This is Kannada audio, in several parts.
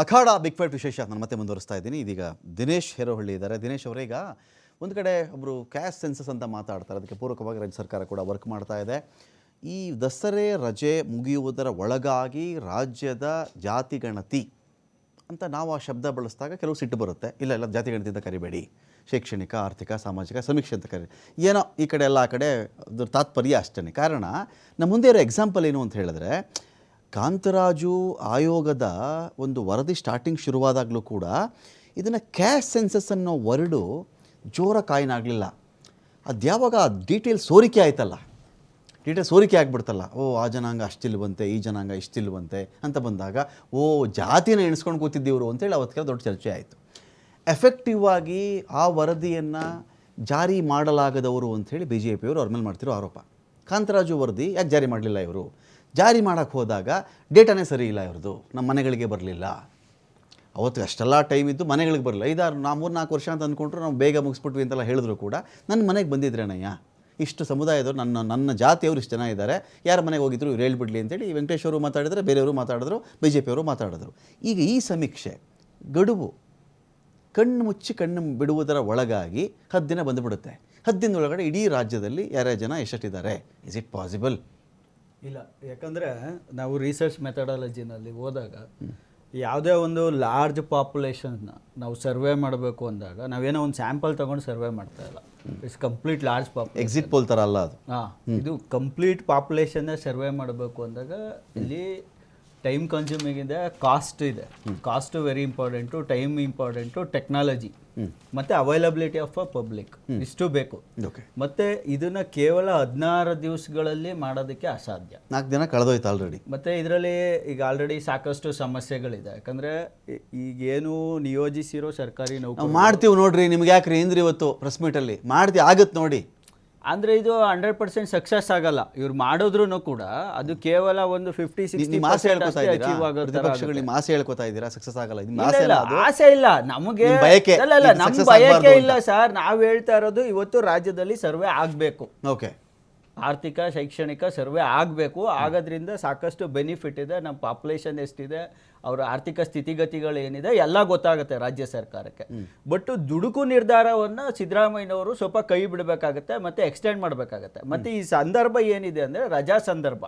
ಅಖಾಡ ಬಿಗ್ ಫೈಟ್ ವಿಶೇಷ ನಾನು ಮತ್ತೆ ಮುಂದುವರಿಸ್ತಾ ಇದ್ದೀನಿ. ಇದೀಗ ದಿನೇಶ್ ಹೆರೋಹಳ್ಳಿ ಇದ್ದಾರೆ. ದಿನೇಶ್ ಅವರೇ, ಈಗ ಒಂದು ಕಡೆ ಒಬ್ಬರು ಕ್ಯಾಶ್ ಸೆನ್ಸಸ್ ಅಂತ ಮಾತಾಡ್ತಾರೆ. ಅದಕ್ಕೆ ಪೂರಕವಾಗಿ ರಾಜ್ಯ ಸರ್ಕಾರ ಕೂಡ ವರ್ಕ್ ಮಾಡ್ತಾ ಇದೆ. ಈ ದಸರೆ ರಜೆ ಮುಗಿಯುವುದರ ಒಳಗಾಗಿ ರಾಜ್ಯದ ಜಾತಿ ಗಣತಿ ಅಂತ ನಾವು ಆ ಶಬ್ದ ಬಳಸಿದಾಗ ಕೆಲವು ಸಿಟ್ಟು ಬರುತ್ತೆ. ಇಲ್ಲ ಇಲ್ಲ, ಜಾತಿ ಅಂತ ಕರಿಬೇಡಿ. ಶೈಕ್ಷಣಿಕ, ಆರ್ಥಿಕ, ಸಾಮಾಜಿಕ ಸಮೀಕ್ಷೆ ಅಂತ ಕರಿ, ಏನೋ ಈ ಕಡೆ ಎಲ್ಲ, ಆ ಕಡೆ ಅದ್ರ ತಾತ್ಪರ್ಯ ಅಷ್ಟೇ ಕಾರಣ ನಮ್ಮ ಮುಂದೆ ಇರೋ ಎಕ್ಸಾಂಪಲ್ ಏನು ಅಂತ ಹೇಳಿದ್ರೆ ಕಾಂತರಾಜು ಆಯೋಗದ ಒಂದು ವರದಿ ಸ್ಟಾರ್ಟಿಂಗ್ ಶುರುವಾದಾಗಲೂ ಕೂಡ ಇದನ್ನು ಕ್ಯಾಶ್ ಸೆನ್ಸಸ್ ಅನ್ನೋ ವರ್ಡು ಜೋರ ಕಾಯಿನಾಗಲಿಲ್ಲ. ಅದು ಯಾವಾಗ ಡೀಟೇಲ್ ಸೋರಿಕೆ ಆಯ್ತಲ್ಲ? ಡೀಟೇಲ್ ಸೋರಿಕೆ ಆಗಿಬಿಡ್ತಲ್ಲ. ಓ, ಆ ಜನಾಂಗ ಅಷ್ಟಿಲ್ವಂತೆ, ಈ ಜನಾಂಗ ಇಷ್ಟಿಲ್ವಂತೆ ಅಂತ ಬಂದಾಗ, ಓ, ಜಾತಿನ ಎಣಿಸ್ಕೊಂಡು ಕೂತಿದ್ದೀವರು ಅಂತೇಳಿ ಅವತ್ತಿಗೆ ದೊಡ್ಡ ಚರ್ಚೆ ಆಯಿತು. ಎಫೆಕ್ಟಿವ್ ಆಗಿ ಆ ವರದಿಯನ್ನು ಜಾರಿ ಮಾಡಲಾಗದವರು ಅಂಥೇಳಿ ಬಿ ಜೆ ಪಿಯವರು ಅವ್ರ ಮೇಲೆ ಮಾಡ್ತಿರೋ ಆರೋಪ. ಕಾಂತರಾಜು ವರದಿ ಯಾಕೆ ಜಾರಿ ಮಾಡಲಿಲ್ಲ ಇವರು? ಜಾರಿ ಮಾಡೋಕ್ಕೆ ಹೋದಾಗ ಡೇಟಾನೇ ಸರಿ ಇಲ್ಲ ಇವ್ರದ್ದು. ನಮ್ಮ ಮನೆಗಳಿಗೆ ಬರಲಿಲ್ಲ. ಅವತ್ತು ಅಷ್ಟೆಲ್ಲ ಟೈಮ್ ಇದ್ದು ಮನೆಗಳಿಗೆ ಬರಲಿಲ್ಲ. ಐದಾರು, ನಾ ಮೂರು, ನಾಲ್ಕು ವರ್ಷ ಅಂತ ಅಂದ್ಕೊಂಡ್ರು ನಾವು ಬೇಗ ಮುಗಿಸ್ಬಿಟ್ವಿ ಅಂತೆಲ್ಲ ಹೇಳಿದ್ರು ಕೂಡ. ನನ್ನ ಮನೆಗೆ ಬಂದಿದ್ರೇನಯ್ಯ ಇಷ್ಟು ಸಮುದಾಯದವರು ನನ್ನ ನನ್ನ ಜಾತಿಯವರು ಇಷ್ಟು ಜನ ಇದ್ದಾರೆ. ಯಾರ ಮನೆಗೆ ಹೋಗಿದ್ರು ಇವ್ರು ಹೇಳ್ಬಿಡ್ಲಿ ಅಂತೇಳಿ ವೆಂಕಟೇಶ್ ಅವರು ಮಾತಾಡಿದ್ರೆ, ಬೇರೆಯವರು ಮಾತಾಡಿದ್ರು ಬಿ ಜೆ ಪಿಯವರು ಮಾತಾಡಿದ್ರು. ಈಗ ಈ ಸಮೀಕ್ಷೆ, ಗಡುವು, ಕಣ್ಣು ಮುಚ್ಚಿ ಕಣ್ಣು ಬಿಡುವುದರ ಒಳಗಾಗಿ ಹದ್ದಿನ ಬಂದುಬಿಡುತ್ತೆ. ಹದ್ದಿನ ಒಳಗಡೆ ಇಡೀ ರಾಜ್ಯದಲ್ಲಿ ಯಾರ್ಯಾರು ಜನ ಎಷ್ಟೆಷ್ಟಿದ್ದಾರೆ ಇಸ್ ಇಟ್ ಪಾಸಿಬಲ್ ಇಲ್ಲ ಯಾಕಂದರೆ ನಾವು ರಿಸರ್ಚ್ ಮೆಥಡಾಲಜಿನಲ್ಲಿ ಹೋದಾಗ ಯಾವುದೇ ಒಂದು ಲಾರ್ಜ್ ಪಾಪ್ಯುಲೇಷನ್ನ ನಾವು ಸರ್ವೆ ಮಾಡಬೇಕು ಅಂದಾಗ ನಾವೇನೋ ಒಂದು ಸ್ಯಾಂಪಲ್ ತಗೊಂಡು ಸರ್ವೆ ಮಾಡ್ತಾ ಇಲ್ಲ. It's complete large pop exit poll ಥರ ಅಲ್ಲ ಅದು. ಹಾಂ ಇದು ಕಂಪ್ಲೀಟ್ ಪಾಪ್ಯುಲೇಷನ್ನೇ ಸರ್ವೆ ಮಾಡಬೇಕು ಅಂದಾಗ ಇಲ್ಲಿ ಟೈಮ್ ಕನ್ಸ್ಯೂಮಿಂಗ್ ಇದೆ ಕಾಸ್ಟ್ ಇದೆ. Cost very important time important technology ಮತ್ತು ಅವೈಲಬಿಲಿಟಿ ಆಫ್ ಅ ಪಬ್ಲಿಕ್ ಇಷ್ಟು ಬೇಕು. ಓಕೆ ಮತ್ತೆ ಇದನ್ನ ಕೇವಲ ಹದಿನಾರು ದಿವಸಗಳಲ್ಲಿ ಮಾಡೋದಕ್ಕೆ ಅಸಾಧ್ಯ. ನಾಲ್ಕು ದಿನ ಕಳೆದೋಯ್ತು ಆಲ್ರೆಡಿ ಮತ್ತೆ ಇದರಲ್ಲಿ ಈಗ ಆಲ್ರೆಡಿ ಸಾಕಷ್ಟು ಸಮಸ್ಯೆಗಳಿದೆ. ಯಾಕಂದ್ರೆ ಈಗೇನು ನಿಯೋಜಿಸಿರೋ ಸರ್ಕಾರಿ ನೌಕರಿ ನೌಕರ ಮಾಡ್ತೀವಿ ನೋಡ್ರಿ ನಿಮ್ಗೆ ಯಾಕ್ರಿ ಇಂದ್ರಿ ಇವತ್ತು ಪ್ರೆಸ್ ಮೀಟಲ್ಲಿ ಮಾಡ್ತೀವಿ ಆಗತ್ತೆ ನೋಡಿ. ಅಂದ್ರೆ ಇದು ಹಂಡ್ರೆಡ್ ಪರ್ಸೆಂಟ್ ಸಕ್ಸಸ್ ಆಗಲ್ಲ. ಇವ್ರು ಮಾಡಿದ್ರು ಕೂಡ ಅದು ಕೇವಲ ಒಂದು ಫಿಫ್ಟಿ ಸಿಕ್ಸ್ಟಿ ನಿಮ್ಮ ಆಸೆ ಹೇಳ್ಕೊತಾ ಇದ್ದೀರಾ? ನಿಮ್ಮ ಆಸೆ ಹೇಳ್ಕೊತಾ ಇದ್ದೀರಾ? ಸಕ್ಸಸ್ ಆಗಲ್ಲ. ನಿಮ್ಮ ಇಲ್ಲ, ಆಸೆ ಇಲ್ಲ, ಅಲ್ಲ ಆಸೆ ಇಲ್ಲ. ನಮಗೆ ಬಯಕೆ. ಇಲ್ಲ ಇಲ್ಲ ಇದು ನಮ್ ಬಯಕೆ ಇಲ್ಲ ಸರ್. ನಾವ್ ಹೇಳ್ತಾ ಇರೋದು ಇವತ್ತು ರಾಜ್ಯದಲ್ಲಿ ಸರ್ವೆ ಆಗ್ಬೇಕು. ಓಕೆ ಆರ್ಥಿಕ ಶೈಕ್ಷಣಿಕ ಸರ್ವೆ ಆಗಬೇಕು. ಆಗೋದ್ರಿಂದ ಸಾಕಷ್ಟು ಬೆನಿಫಿಟ್ ಇದೆ. ನಮ್ಮ ಪಾಪ್ಯುಲೇಷನ್ ಎಷ್ಟಿದೆ ಅವರ ಆರ್ಥಿಕ ಸ್ಥಿತಿಗತಿಗಳು ಏನಿದೆ ಎಲ್ಲ ಗೊತ್ತಾಗುತ್ತೆ ರಾಜ್ಯ ಸರ್ಕಾರಕ್ಕೆ. ಬಟ್ ದುಡುಕು ನಿರ್ಧಾರವನ್ನು ಸಿದ್ದರಾಮಯ್ಯನವರು ಸ್ವಲ್ಪ ಕೈ ಬಿಡಬೇಕಾಗತ್ತೆ ಮತ್ತೆ ಎಕ್ಸ್ಟೆಂಡ್ ಮಾಡಬೇಕಾಗತ್ತೆ. ಮತ್ತೆ ಈ ಸಂದರ್ಭ ಏನಿದೆ ಅಂದರೆ ರಜಾ ಸಂದರ್ಭ.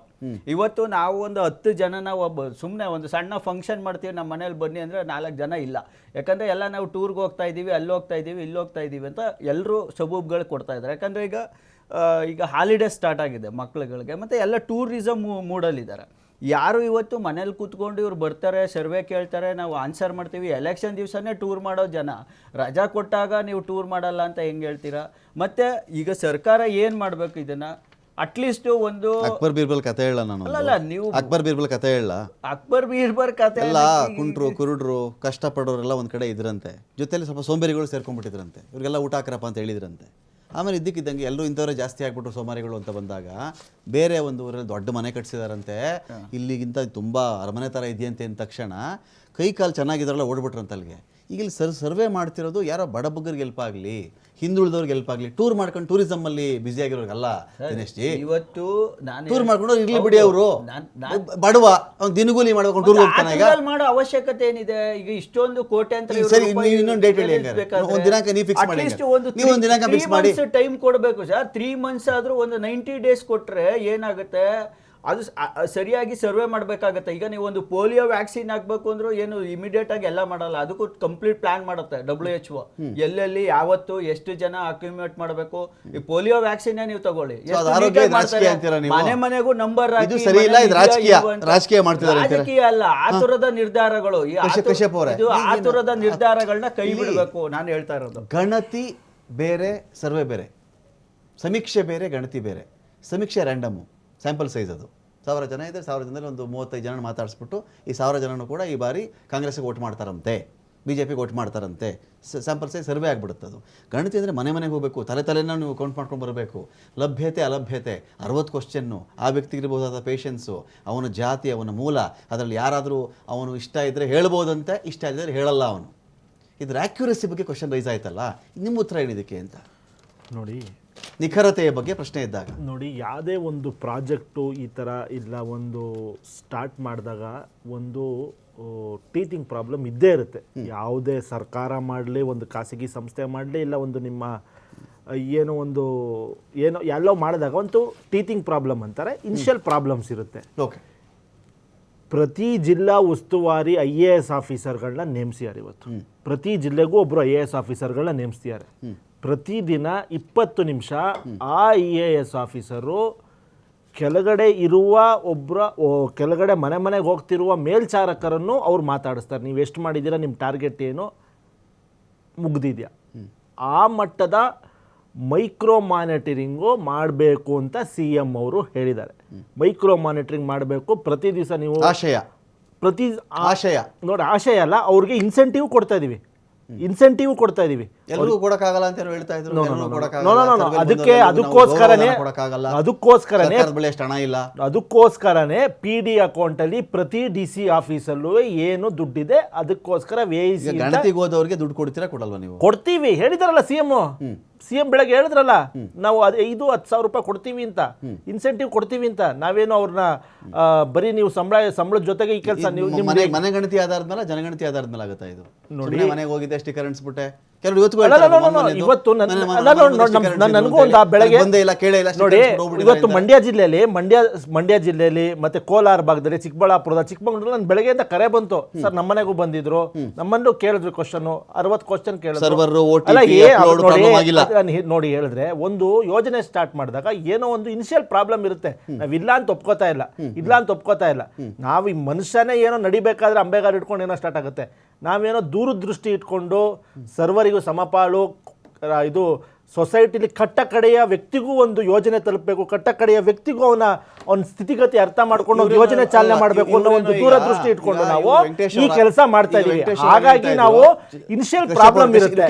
ಇವತ್ತು ನಾವು ಒಂದು ಹತ್ತು ಜನನ ಒಬ್ಬ ಸುಮ್ಮನೆ ಒಂದು ಸಣ್ಣ ಫಂಕ್ಷನ್ ಮಾಡ್ತೀವಿ ನಮ್ಮ ಮನೇಲಿ ಬನ್ನಿ ಅಂದರೆ ನಾಲ್ಕು ಜನ ಇಲ್ಲ. ಯಾಕಂದರೆ ಎಲ್ಲ ನಾವು ಟೂರ್ಗೆ ಹೋಗ್ತಾ ಇದ್ದೀವಿ ಅಲ್ಲಿ ಹೋಗ್ತಾ ಇದ್ದೀವಿ ಇಲ್ಲಿ ಹೋಗ್ತಾ ಇದ್ದೀವಿ ಅಂತ ಎಲ್ಲರೂ ಸಬೂಬ್ಗಳು ಕೊಡ್ತಾ ಇದ್ದಾರೆ. ಯಾಕಂದರೆ ಈಗ ಈಗ ಹಾಲಿಡೇ ಸ್ಟಾರ್ಟ್ ಆಗಿದೆ ಮಕ್ಳುಗಳಿಗೆ. ಮತ್ತು ಎಲ್ಲ ಟೂರಿಸಮ್ ಮೂಡಲ್ಲಿದ್ದಾರೆ. ಯಾರು ಇವತ್ತು ಮನೇಲಿ ಕೂತ್ಕೊಂಡು ಇವ್ರು ಬರ್ತಾರೆ ಸರ್ವೆ ಕೇಳ್ತಾರೆ ನಾವು ಆನ್ಸರ್ ಮಾಡ್ತೀವಿ. ಎಲೆಕ್ಷನ್ ದಿವಸನೇ ಟೂರ್ ಮಾಡೋ ಜನ. ರಜಾ ಕೊಟ್ಟಾಗ ನೀವು ಟೂರ್ ಮಾಡಲ್ಲ ಅಂತ ಹೆಂಗೆ ಹೇಳ್ತೀರಾ? ಮತ್ತು ಈಗ ಸರ್ಕಾರ ಏನು ಮಾಡಬೇಕು ಇದನ್ನು? ಅಟ್ಲೀಸ್ಟ್ ಒಂದು ಅಕ್ಬರ್ ಬೀರ್ಬಲ್ ಕತೆ ಹೇಳ ನಾನು ಅಲ್ಲ ನೀವು ಅಕ್ಬರ್ ಬೀರ್ಬಲ್ ಕತೆ ಹೇಳ. ಅಕ್ಬರ್ ಬೀರ್ಬಲ್ ಕತೆ ಎಲ್ಲ ಕುಂಟ್ರು ಕುರುಡ್ರು ಕಷ್ಟಪಡೋರೆಲ್ಲ ಒಂದ್ ಕಡೆ ಇದ್ರಂತೆ. ಜೊತೆಲಿ ಸ್ವಲ್ಪ ಸೋಂಬೇರಿಗಳು ಸೇರ್ಕೊಂಡ್ಬಿಟ್ಟಿದ್ರಂತೆ. ಇವ್ರಿಗೆಲ್ಲ ಊಟ ಹಾಕ್ರಪ್ಪ ಅಂತ ಹೇಳಿದ್ರಂತೆ. ಆಮೇಲೆ ಇದ್ದಕ್ಕಿದ್ದಂಗೆ ಎಲ್ಲರೂ ಇಂಥವರೇ ಜಾಸ್ತಿ ಆಗ್ಬಿಟ್ರು ಸೋಮಾರಿಗಳು ಅಂತ ಬಂದಾಗ ಬೇರೆ ಒಂದು ಊರಲ್ಲಿ ದೊಡ್ಡ ಮನೆ ಕಟ್ಸಿದಾರಂತೆ. ಇಲ್ಲಿಗಿಂತ ತುಂಬ ಅರಮನೆ ಥರ ಇದೆಯಂತೆ ಅಂದ ತಕ್ಷಣ ಕೈ ಕಾಲು ಚೆನ್ನಾಗಿದ್ರಲ್ಲ ಓಡ್ಬಿಟ್ರಂತ ಅಲ್ಲಿಗೆ ಈಗ ಇಲ್ಲಿ ಸರ್ ಸರ್ವೆ ಮಾಡ್ತಿರೋದು ಯಾರೋ ಬಡಬಗ್ಗರಿಗೆ ಹೆಲ್ಪ್ ಆಗಲಿ. ಹಿಂದುಳಿದವ್ರಿಗೆ ಹೆಲ್ಪ್ ಆಗಲಿ. ಟೂರ್ ಮಾಡ್ಕೊಂಡು ಟೂರಿಸಮ್ ಅಲ್ಲಿ ಬ್ಯುಸಿ ಆಗಿರೋರ್ಗಲ್ಲ ದಿನೇಶ್ ಜಿ ಇವತ್ತು ನಾನು ಟೂರ್ ಮಾಡ್ಕೊಂಡು ಇರ್ಲಿ ಬಿಡಿ ಅವರು. ಬಡವ ಅವ್ನು ದಿನಗೂಲಿ ಮಾಡ್ಕೊಂಡು ಟೂರ್ ಹೋಗ್ತಾನೆ ಈಗ. ಮಾಡೋ ಅವಶ್ಯಕತೆ ಏನಿದೆ? ಈಗ ಇಷ್ಟೊಂದು ಕೋಟೆ ಅಂತ ಸರಿ, ನೀವು ಇನ್ನೊಂದು ಡೇಟ್ ಹೇಳಿ. ಒಂದು ದಿನಾಂಕ ನೀವು ಫಿಕ್ಸ್ ಮಾಡಿ ಒಂದು ನೀವು ಒಂದು ದಿನಾಂಕ ಫಿಕ್ಸ್ ಮಾಡಿ. ಟೈಮ್ ಕೊಡಬೇಕು ಸರ್. ತ್ರೀ ಮಂತ್ಸ್ ಆದ್ರೂ ಒಂದು ನೈಂಟಿ ಡೇಸ್ ಕೊಟ್ರೆ ಏನಾಗುತ್ತೆ? ಅದು ಸರಿಯಾಗಿ ಸರ್ವೆ ಮಾಡಬೇಕಾಗತ್ತೆ. ಈಗ ನೀವು ಒಂದು ಪೋಲಿಯೋ ವ್ಯಾಕ್ಸಿನ್ ಹಾಕ್ಬೇಕು ಅಂದ್ರೂ ಏನು ಇಮಿಡಿಯೇಟ್ ಆಗಿ ಎಲ್ಲ ಮಾಡಲ್ಲ. ಅದಕ್ಕೂ ಕಂಪ್ಲೀಟ್ ಪ್ಲಾನ್ ಮಾಡುತ್ತೆ ಡಬ್ಲ್ಯೂ ಎಚ್ ಒ ಎಲ್ಲೆಲ್ಲಿ ಯಾವತ್ತು ಎಷ್ಟು ಜನ ಅಕ್ಯುಮೇಟ್ ಮಾಡಬೇಕು? ಈ ಪೋಲಿಯೋ ವ್ಯಾಕ್ಸಿನ್ ನೀವು ತಗೊಳ್ಳಿ? ಮನೆ ಮನೆಗೂ ನಂಬರ್ ರಾಜಕೀಯ. ರಾಜಕೀಯ ಅಲ್ಲ ಆತುರದ ನಿರ್ಧಾರಗಳು. ಈ ಇದು ಆತುರದ ನಿರ್ಧಾರಗಳನ್ನ ಕೈ ಬಿಡಬೇಕು ನಾನು ಹೇಳ್ತಾ ಇರೋದು. ಗಣತಿ ಬೇರೆ ಸರ್ವೆ ಬೇರೆ. ಸಮೀಕ್ಷೆ ಬೇರೆ ಗಣತಿ ಬೇರೆ. ಸಮೀಕ್ಷೆ ರ್ಯಾಂಡಮ್ಮು ಸ್ಯಾಂಪಲ್ ಸೈಜ್ ಅದು. ಸಾವಿರ ಜನ ಇದ್ದರೆ ಸಾವಿರ ಜನದಲ್ಲಿ ಒಂದು ಮೂವತ್ತೈದು ಜನ ಮಾತಾಡಿಸ್ಬಿಟ್ಟು ಈ ಸಾವಿರ ಜನನೂ ಕೂಡ ಈ ಬಾರಿ ಕಾಂಗ್ರೆಸ್ಗೆ ಓಟ್ ಮಾಡ್ತಾರಂತೆ ಬಿ ಜೆ ಪಿಗೆ ಓಟ್ ಮಾಡ್ತಾರಂತೆ ಸ್ಯಾಂಪಲ್ ಸೈಜ್ ಸರ್ವೆ ಆಗಿಬಿಡುತ್ತೆ ಅದು. ಗಣತಿ ಅಂದರೆ ಮನೆ ಮನೆಗೆ ಹೋಗಬೇಕು, ತಲೆ ತಲೆನ ನೀವು ಕೌಂಟ್ ಮಾಡ್ಕೊಂಡು ಬರಬೇಕು. ಲಭ್ಯತೆ, ಅಲಭ್ಯತೆ, ಅರವತ್ತು ಕ್ವಶನ್ನು ಆ ವ್ಯಕ್ತಿಗಿರ್ಬೋದಾದ ಪೇಷನ್ಸು ಅವನ ಜಾತಿ, ಅವನ ಮೂಲ, ಅದರಲ್ಲಿ ಯಾರಾದರೂ ಅವನು ಇಷ್ಟ ಇದ್ದರೆ ಹೇಳ್ಬೋದಂತೆ, ಇಷ್ಟ ಇದ್ದರೆ ಹೇಳಲ್ಲ ಅವನು. ಇದರ ಆಕ್ಯುರಸಿ ಬಗ್ಗೆ ಕ್ವಶನ್ ರೈಸ್ ಆಯ್ತಲ್ಲ? ನಿಮ್ಮ ಉತ್ತರ ಏನಿದಕ್ಕೆ ಅಂತ? ನೋಡಿ ನಿಖರತೆಯ ಬಗ್ಗೆ ಪ್ರಶ್ನೆ ಇದ್ದಾಗ. ನೋಡಿ ಯಾವುದೇ ಒಂದು ಪ್ರಾಜೆಕ್ಟು ಈ ಥರ ಇಲ್ಲ ಒಂದು ಸ್ಟಾರ್ಟ್ ಮಾಡಿದಾಗ ಒಂದು ಟೀಚಿಂಗ್ ಪ್ರಾಬ್ಲಮ್ ಇದ್ದೇ ಇರುತ್ತೆ. ಯಾವುದೇ ಸರ್ಕಾರ ಮಾಡಲಿ ಒಂದು ಖಾಸಗಿ ಸಂಸ್ಥೆ ಮಾಡಲಿ ಇಲ್ಲ ಒಂದು ನಿಮ್ಮ ಏನೋ ಒಂದು ಏನೋ ಎಲ್ಲೋ ಮಾಡಿದಾಗ ಒಂದು ಟೀಚಿಂಗ್ ಪ್ರಾಬ್ಲಮ್ ಅಂತಾರೆ ಇನ್ಷಿಯಲ್ ಪ್ರಾಬ್ಲಮ್ಸ್ ಇರುತ್ತೆ. ಓಕೆ. ಪ್ರತಿ ಜಿಲ್ಲಾ ಉಸ್ತುವಾರಿ ಐ ಎ ಎಸ್ ಆಫೀಸರ್ಗಳನ್ನ ನೇಮಿಸಿದ್ದಾರೆ ಇವತ್ತು. ಪ್ರತಿ ಜಿಲ್ಲೆಗೂ ಒಬ್ಬರು ಐ ಎ ಎಸ್ ಆಫೀಸರ್ಗಳನ್ನ ನೇಮಿಸ್ತಿದ್ದಾರೆ ಪ್ರತಿದಿನ ಇಪ್ಪತ್ತು ನಿಮಿಷ ಆ ಇ ಎ ಎಸ್ ಆಫೀಸರು ಕೆಳಗಡೆ ಇರುವ ಒಬ್ಬರ ಕೆಳಗಡೆ ಮನೆ ಮನೆಗೆ ಹೋಗ್ತಿರುವ ಮೇಲ್ಚಾರಕರನ್ನು ಅವ್ರು ಮಾತಾಡಿಸ್ತಾರೆ. ನೀವು ಎಷ್ಟು ಮಾಡಿದ್ದೀರಾ? ನಿಮ್ಮ ಟಾರ್ಗೆಟ್ ಏನು? ಮುಗ್ದಿದೆಯಾ. ಆ ಮಟ್ಟದ ಮೈಕ್ರೋ ಮಾನಿಟರಿಂಗು ಮಾಡಬೇಕು ಅಂತ ಸಿ ಎಂ ಅವರು ಹೇಳಿದ್ದಾರೆ. ಮೈಕ್ರೋ ಮಾನಿಟರಿಂಗ್ ಮಾಡಬೇಕು. ಪ್ರತಿ ದಿವಸ ನೀವು ಆಶಯ. ಪ್ರತಿ ಆಶಯ. ನೋಡಿ ಆಶಯ ಅಲ್ಲ ಅವ್ರಿಗೆ ಇನ್ಸೆಂಟಿವ್ ಕೊಡ್ತಾ ಇದೀವಿ. ಇನ್ಸೆಂಟಿವ್ ಕೊಡ್ತಾ ಇದೀವಿ. ಎಲ್ರಿಗೂ ಕೊಡಕ್ಕಾಗಲ್ಲ ಅಂತ ಹೇಳ್ತಾ ಇದ್ರು. ಅದಕ್ಕೆ ಅದಕ್ಕೋಸ್ಕರನೇ ಅದಕ್ಕೋಸ್ಕರನೇ ಹಣ ಇಲ್ಲ. ಅದಕ್ಕೋಸ್ಕರನೇ ಪಿ ಡಿ ಅಕೌಂಟಲ್ಲಿ ಪ್ರತಿ ಡಿ ಸಿ ಆಫೀಸಲ್ಲೂ ಏನು ದುಡ್ಡಿದೆ ಅದಕ್ಕೋಸ್ಕರ ಗಣತಿಗೆ ಹೋದವ್ರಿಗೆ ದುಡ್ಡು ಕೊಡ್ತೀರಾ ಕೊಡಲ್ವಾ ನೀವು? ಕೊಡ್ತೀವಿ. ಹೇಳಿದಾರಲ್ಲ ಸಿ ಎಂ ಸಿ ಎಂ ಬೆಳಗ್ಗೆ ಹೇಳಿದ್ರಲ್ಲ ನಾವು ಅದು ಐದು ಹತ್ತು ಸಾವಿರ ರೂಪಾಯಿ ಕೊಡ್ತೀವಿ ಅಂತ ಇನ್ಸೆಂಟಿವ್ ಕೊಡ್ತೀವಿ ಅಂತ ನಾವೇನು ಅವ್ರನ್ನ ಬರೀ ನೀವು ಸಂಬಳ ಸಂಬಳದ ಜೊತೆಗೆ ಈ ಕೆಲಸ ನೀವು ಮನೆ ಮನೆ ಗಣತಿ ಆಧಾರದ ಮೇಲೆ ಜನಗಣತಿ ಆಧಾರದ ಮೇಲೆ ಆಗುತ್ತೆ ಇದು? ನೋಡಿ. ಮನೆಗೆ ಹೋಗಿದ್ದೆ ಸ್ಟಿಕರ್ ಅಂಟಿಸ್ಬಿಟ್ಟೆ ಕೆಲವರು ಇವತ್ತು ಇವತ್ತು ನನಗೂ ಒಂದು ಆ ಬೆಳಗ್ಗೆ ಬಂದೇ ಇಲ್ಲ ಕೇಳೇ ಇಲ್ಲ ನೋಡಿ ಇವತ್ತು ಮಂಡ್ಯ ಜಿಲ್ಲೆಯಲ್ಲಿ ಮಂಡ್ಯ ಮಂಡ್ಯ ಜಿಲ್ಲೆಯಲ್ಲಿ ಮತ್ತೆ ಕೋಲಾರ ಭಾಗದಲ್ಲಿ ಚಿಕ್ಕಬಳ್ಳಾಪುರದ ಚಿಕ್ಕಮಗಳೂರು ನನ್ನ ಬೆಳಗ್ಗೆಯಿಂದ ಕರೆ ಬಂತು. ಸರ್ ನಮ್ಮನೆಗೂ ಬಂದಿದ್ರು. ನಮ್ಮನ್ನು ಕೇಳಿದ್ರು ಕ್ವಶನ್ ಅರವತ್ತು ಕ್ವಶನ್ ಕೇಳಿದ್ರು. ನೋಡಿ ಹೇಳಿದ್ರೆ ಒಂದು ಯೋಜನೆ ಸ್ಟಾರ್ಟ್ ಮಾಡಿದಾಗ ಏನೋ ಒಂದು ಇನಿಷಿಯಲ್ ಪ್ರಾಬ್ಲಮ್ ಇರುತ್ತೆ. ನಾವ್ ಇಲ್ಲ ಅಂತ ಒಪ್ಕೋತಾ ಇಲ್ಲ. ಇಲ್ಲ ಅಂತ ಒಪ್ಕೋತಾ ಇಲ್ಲ. ನಾವು ಈ ಮನುಷ್ಯನೇ ಏನೋ ನಡಿಬೇಕಾದ್ರೆ ಅಂಬೆಗಾರ್ ಇಟ್ಕೊಂಡು ಏನೋ ಸ್ಟಾರ್ಟ್ ಆಗುತ್ತೆ. ನಾವೇನೋ ದೂರದೃಷ್ಟಿ ಇಟ್ಕೊಂಡು ಸರ್ವರಿಗೂ ಸಮಪಾಲು ಇದು ಸೊಸೈಟಿಲಿ ಕಟ್ಟ ಕಡೆಯ ವ್ಯಕ್ತಿಗೂ ಒಂದು ಯೋಜನೆ ತಲುಪಬೇಕು ಕಟ್ಟ ಕಡೆಯ ವ್ಯಕ್ತಿಗೂ ಅವನ ಅವನ ಸ್ಥಿತಿಗತಿ ಅರ್ಥ ಮಾಡ್ಕೊಂಡು ಯೋಜನೆ ಚಾಲನೆ ಮಾಡಬೇಕು ಅನ್ನೋ ಒಂದು ದೂರದೃಷ್ಟಿ ಇಟ್ಕೊಂಡು ನಾವು ಈ ಕೆಲಸ ಮಾಡ್ತಾ ಇದೀವಿ. ಹಾಗಾಗಿ ನಾವು. ಇನಿಷಿಯಲ್ ಪ್ರಾಬ್ಲಮ್ ಇರುತ್ತೆ.